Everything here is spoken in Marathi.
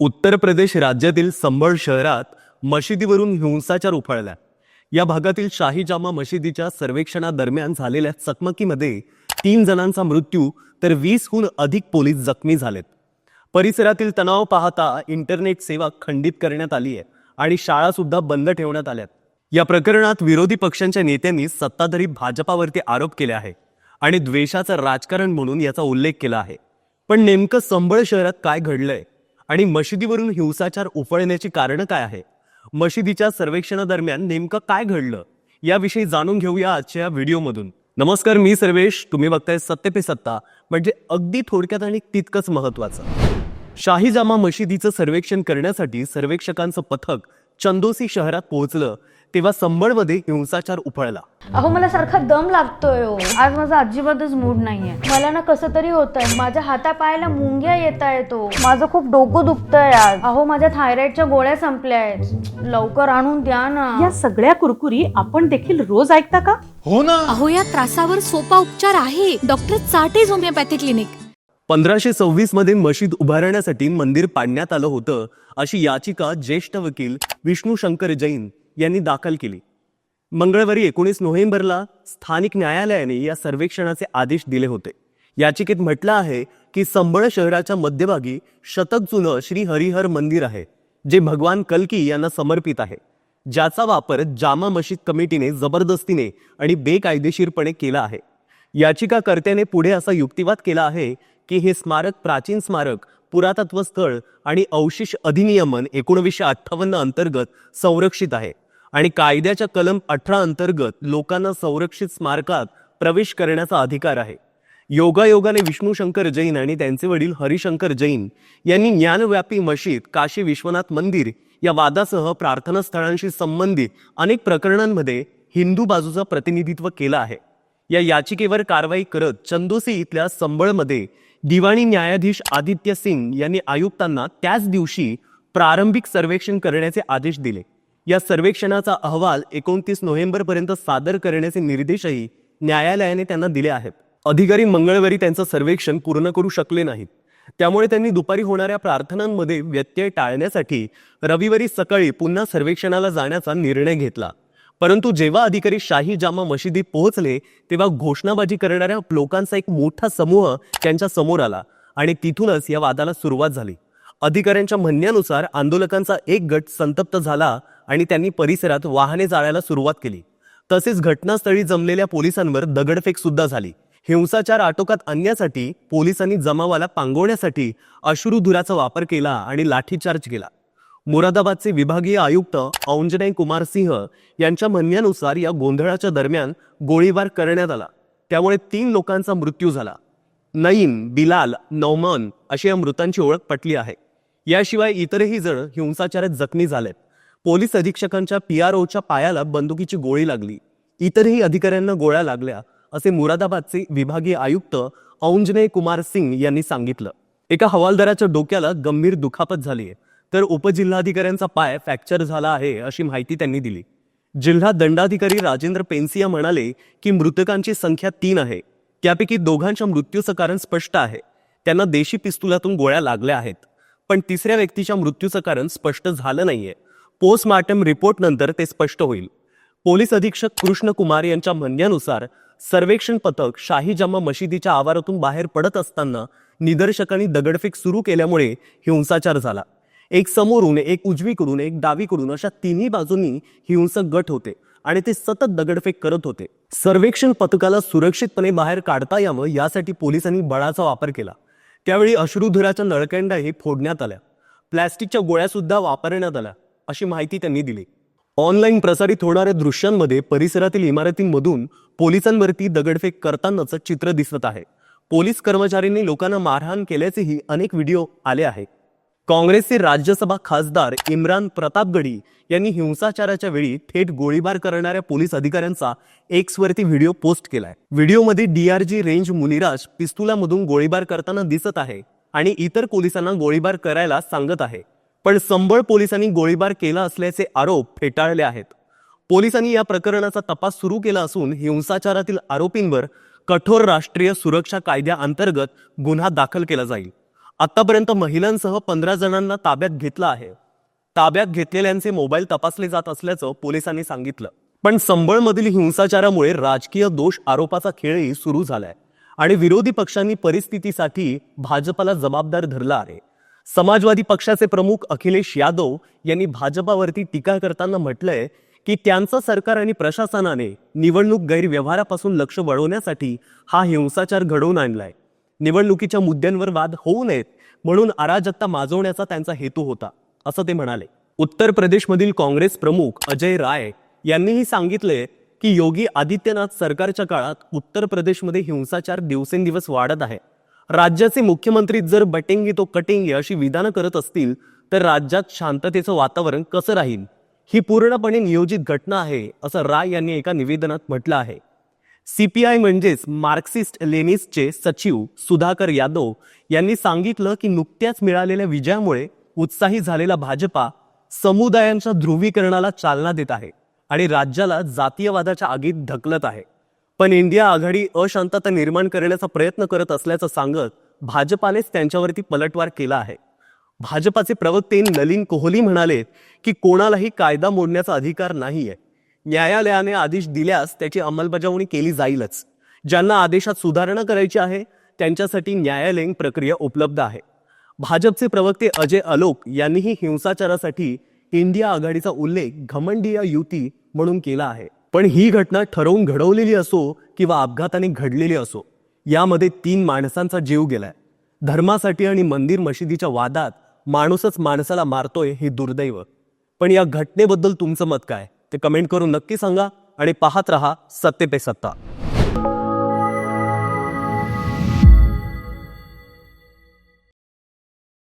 उत्तर प्रदेश राज्यातील संबळ शहरात मशिदीवरून हिंसाचार उफाळला. या भागातील शाही जामा मशिदीच्या सर्वेक्षणादरम्यान झालेल्या चकमकीमध्ये तीन जणांचा मृत्यू तर वीसहून अधिक पोलीस जखमी झालेत. परिसरातील तणाव पाहता इंटरनेट सेवा खंडित करण्यात आली आहे आणि शाळा सुद्धा बंद ठेवण्यात आल्यात या प्रकरणात विरोधी पक्षांच्या नेत्यांनी सत्ताधारी भाजपावरती आरोप केले आहे आणि द्वेषाचं राजकारण म्हणून याचा उल्लेख केला आहे. पण नेमकं संबळ शहरात काय घडलंय? आणि मशिदीवरून हिंसाचार उफळण्याची कारणं काय आहे मशिदीच्या सर्वेक्षणादरम्यान नेमकं काय घडलं? याविषयी जाणून घेऊया आजच्या व्हिडिओमधून. नमस्कार मी सर्वेश. तुम्ही बघताय सत्य पे सत्ता. म्हणजे अगदी थोडक्यात आणि तितकंच महत्वाचं शाही जामा मशिदीचं सर्वेक्षण करण्यासाठी सर्वेक्षकांचं पथक चंदोसी शहरात पोहोचलं. तेव्हा संबळमध्ये हिंसाचार उफळला. अहो मला सारखा दम लागतोय हो. आज माझा अजिबातच मूड नाहीये. मला ना कसं तरी होत आहे माझ्या हातापायाला मुंग्या येत येतो माझं खूप डोकं दुखतंय आज. अहो माझ्या थायरॉइडच्या गोळ्या संपल्या आहेत. लवकर आणून द्या ना. या सगळ्या कुरकुरी आपण देखील रोज ऐकता का? हो ना. अहो या त्रासावर सोपा उपचार आहे. डॉक्टर चाटेज होमिओपॅथी क्लिनिक पंधराशे सव्वीसमध्ये मशीद उभारण्यासाठी मंदिर पाडण्यात आलं होतं अशी याचिका ज्येष्ठ वकील विष्णू शंकर जैन यांनी दाखल केली. मंगळवारी एकोणीस नोव्हेंबरला स्थानिक न्यायालयाने या सर्वेक्षणाचे आदेश दिले होते. याचिकेत म्हटलं आहे की संबळ शहराच्या मध्यभागी शतक जुनं श्री हरिहर मंदिर आहे जे भगवान कल्की यांना समर्पित आहे. ज्याचा वापर जामा मशीद कमिटीने जबरदस्तीने आणि बेकायदेशीरपणे केला आहे. याचिकाकर्त्याने पुढे असा युक्तिवाद केला आहे की हे स्मारक प्राचीन स्मारक पुरातत्व स्थळ आणि अवशिष अधिनियमन एकोणवीसशे अठ्ठावन्न अंतर्गत संरक्षित आहे. आणि कायद्याच्या कलम अठरा अंतर्गत लोकांना संरक्षित स्मारकात प्रवेश करण्याचा अधिकार आहे. योगायोगाने विष्णू शंकर जैन आणि त्यांचे वडील हरिशंकर जैन यांनी ज्ञानव्यापी मशीद काशी विश्वनाथ मंदिर या वादासह प्रार्थना स्थळांशी संबंधित अनेक प्रकरणांमध्ये हिंदू बाजूचं प्रतिनिधित्व केलं आहे. या याचिकेवर कारवाई करत चंदोसी इथल्या संबळमध्ये दिवाणी न्यायाधीश आदित्य सिंग यांनी आयुक्तांना त्याच दिवशी प्रारंभिक सर्वेक्षण करण्याचे आदेश दिले. या सर्वेक्षणाचा अहवाल एकोणतीस नोव्हेंबरपर्यंत सादर करण्याचे निर्देशही न्यायालयाने त्यांना दिले आहेत. अधिकारी मंगळवारी त्यांचं सर्वेक्षण पूर्ण करू शकले नाहीत. त्यामुळे त्यांनी दुपारी होणाऱ्या प्रार्थनांमध्ये व्यत्यय टाळण्यासाठी रविवारी सकाळी पुन्हा सर्वेक्षणाला जाण्याचा निर्णय घेतला. परंतु जेव्हा अधिकारी शाही जामा मशिदीत पोहोचले तेव्हा घोषणाबाजी करणाऱ्या लोकांचा एक मोठा समूह त्यांच्यासमोर आला आणि तिथूनच या वादाला सुरुवात झाली. अधिकाऱ्यांच्या म्हणण्यानुसार आंदोलकांचा एक गट संतप्त झाला आणि त्यांनी परिसरात वाहने जाळायला सुरुवात केली. तसेच घटनास्थळी जमलेल्या पोलिसांवर दगडफेक सुद्धा झाली. हिंसाचार आटोक्यात आणण्यासाठी पोलिसांनी जमावाला पांगवण्यासाठी अश्रुधुराचा वापर केला आणि लाठीचार्ज केला. मुरादाबादचे विभागीय आयुक्त औंजनय कुमार सिंह यांच्या म्हणण्यानुसार या गोंधळाच्या दरम्यान गोळीबार करण्यात आला. त्यामुळे तीन लोकांचा मृत्यू झाला. नईम बिलाल नौमान अशी या मृतांची ओळख पटली आहे. याशिवाय इतरही जण हिंसाचारात जखमी झालेत. पोलीस अधीक्षकांच्या पी आर ओच्या पायाला बंदुकीची गोळी लागली. इतरही अधिकाऱ्यांना गोळ्या लागल्या असे मुरादाबादचे विभागीय आयुक्त औंजनेय कुमार सिंग यांनी सांगितलं. एका हवालदाराच्या डोक्याला गंभीर दुखापत झाली आहे. तर उपजिल्हाधिकाऱ्यांचा पाय फ्रॅक्चर झाला आहे अशी माहिती त्यांनी दिली. जिल्हा दंडाधिकारी राजेंद्र पेन्सिया म्हणाले की मृतकांची संख्या तीन आहे. त्यापैकी दोघांच्या मृत्यूचं कारण स्पष्ट आहे. त्यांना देशी पिस्तुलातून गोळ्या लागल्या आहेत. पण तिसऱ्या व्यक्तीच्या मृत्यूचं कारण स्पष्ट झालं नाहीये. पोस्टमार्टम रिपोर्टनंतर ते स्पष्ट होईल. पोलीस अधीक्षक कृष्ण कुमार यांच्या म्हणण्यानुसार सर्वेक्षण पथक शाही जामा मशिदीच्या आवारातून बाहेर पडत असताना निदर्शकांनी दगडफेक सुरू केल्यामुळे हिंसाचार झाला. एक समोरून एक उजवीकडून एक डावीकडून अशा तिन्ही बाजूंनी हिंसक गट होते आणि ते सतत दगडफेक करत होते. सर्वेक्षण पथकाला सुरक्षितपणे बाहेर काढता यावं यासाठी पोलिसांनी बळाचा वापर केला. त्यावेळी अश्रुधुराच्या नळकंडाही फोडण्यात आल्या. प्लॅस्टिकच्या गोळ्यासुद्धा वापरण्यात आल्या. अशी माहिती त्यांनी दिली. ऑनलाईन प्रसारित होणाऱ्या दृश्यांमध्ये परिसरातील इमारतींमधून पोलिसांवरती दगडफेक करतानाचं चित्र दिसत आहे. पोलीस कर्मचाऱ्यांनी लोकांना मारहाण केल्याचेही अनेक व्हिडिओ आले आहेत काँग्रेसचे राज्यसभा खासदार इम्रान प्रतापगडी यांनी हिंसाचाराच्या वेळी थेट गोळीबार करणाऱ्या पोलीस अधिकाऱ्यांचा एक्सवरती व्हिडिओ पोस्ट केलाय. व्हिडिओमध्ये डीआरजी रेंज मुनिराज पिस्तुलामधून गोळीबार करताना दिसत आहे आणि इतर पोलिसांना गोळीबार करायला सांगत आहे. पण संबळ पोलिसांनी गोळीबार केला असल्याचे आरोप फेटाळले आहेत. पोलिसांनी या प्रकरणाचा तपास सुरू केला असून हिंसाचारातील आरोपींवर कठोर राष्ट्रीय सुरक्षा कायद्याअंतर्गत गुन्हा दाखल केला जाईल. आतापर्यंत महिलांसह पंधरा जणांना ताब्यात घेतलं आहे. ताब्यात घेतलेल्यांचे मोबाईल तपासले जात असल्याचं पोलिसांनी सांगितलं. पण संबळमधील हिंसाचारामुळे राजकीय दोष आरोपाचा खेळही सुरू झालाय आणि विरोधी पक्षांनी परिस्थितीसाठी भाजपाला जबाबदार धरला आहे. समाजवादी पक्षाचे प्रमुख अखिलेश यादव यांनी भाजपावरती टीका करताना म्हटलंय की त्यांचं सरकार आणि प्रशासनाने निवडणूक गैरव्यवहारापासून लक्ष वळवण्यासाठी हा हिंसाचार घडवून आणलाय. निवडणुकीच्या मुद्द्यांवर वाद होऊ नयेत म्हणून अराजकता माजवण्याचा त्यांचा हेतू होता असं ते म्हणाले. उत्तर प्रदेशमधील काँग्रेस प्रमुख अजय राय यांनीही सांगितले की योगी आदित्यनाथ सरकारच्या काळात उत्तर प्रदेशमध्ये हिंसाचार दिवसेंदिवस वाढत आहे. राज्याचे मुख्यमंत्री जर बटेंगी तो कटेंगी अशी विधानं करत असतील तर राज्यात शांततेचं वातावरण कसं राहील? ही पूर्णपणे नियोजित घटना आहे असं राय यांनी एका निवेदनात म्हटलं आहे. सीपीआय म्हणजेच मार्क्सिस्ट लेनिस्टचे सचिव सुधाकर यादव यांनी सांगितलं की नुकत्याच मिळालेल्या विजयामुळे उत्साही झालेला भाजपा समुदायांच्या ध्रुवीकरणाला चालना देत आहे आणि राज्याला जातीयवादाच्या आगीत ढकलत आहे. पण इंडिया आघाडी अशांतता निर्माण करण्याचा प्रयत्न करत असल्याचं सांगत भाजपानेच त्यांच्यावरती पलटवार केला आहे. भाजपाचे प्रवक्ते नलिन कोहली म्हणाले की कोणालाही कायदा मोडण्याचा अधिकार नाहीये. न्यायालयाने आदेश दिल्यास त्याची अंमलबजावणी केली जाईलच. ज्यांना आदेशात सुधारणा करायची आहे त्यांच्यासाठी न्यायालयीन प्रक्रिया उपलब्ध आहे. भाजपचे प्रवक्ते अजय अलोक यांनीही हिंसाचारासाठी इंडिया आघाडीचा उल्लेख घमंडीय युती म्हणून केला आहे. पण ही घटना ठरवून घडवलेली असो किंवा अपघाताने घडलेली असो यामध्ये तीन माणसांचा जीव गेलाय. धर्मासाठी आणि मंदिर मशिदीच्या वादात माणूसच माणसाला मारतोय हे दुर्दैव. पण या घटनेबद्दल तुमचं मत काय? ते कमेंट करून नक्की सांगा आणि पाहत रहा सत्य पे सत्ता.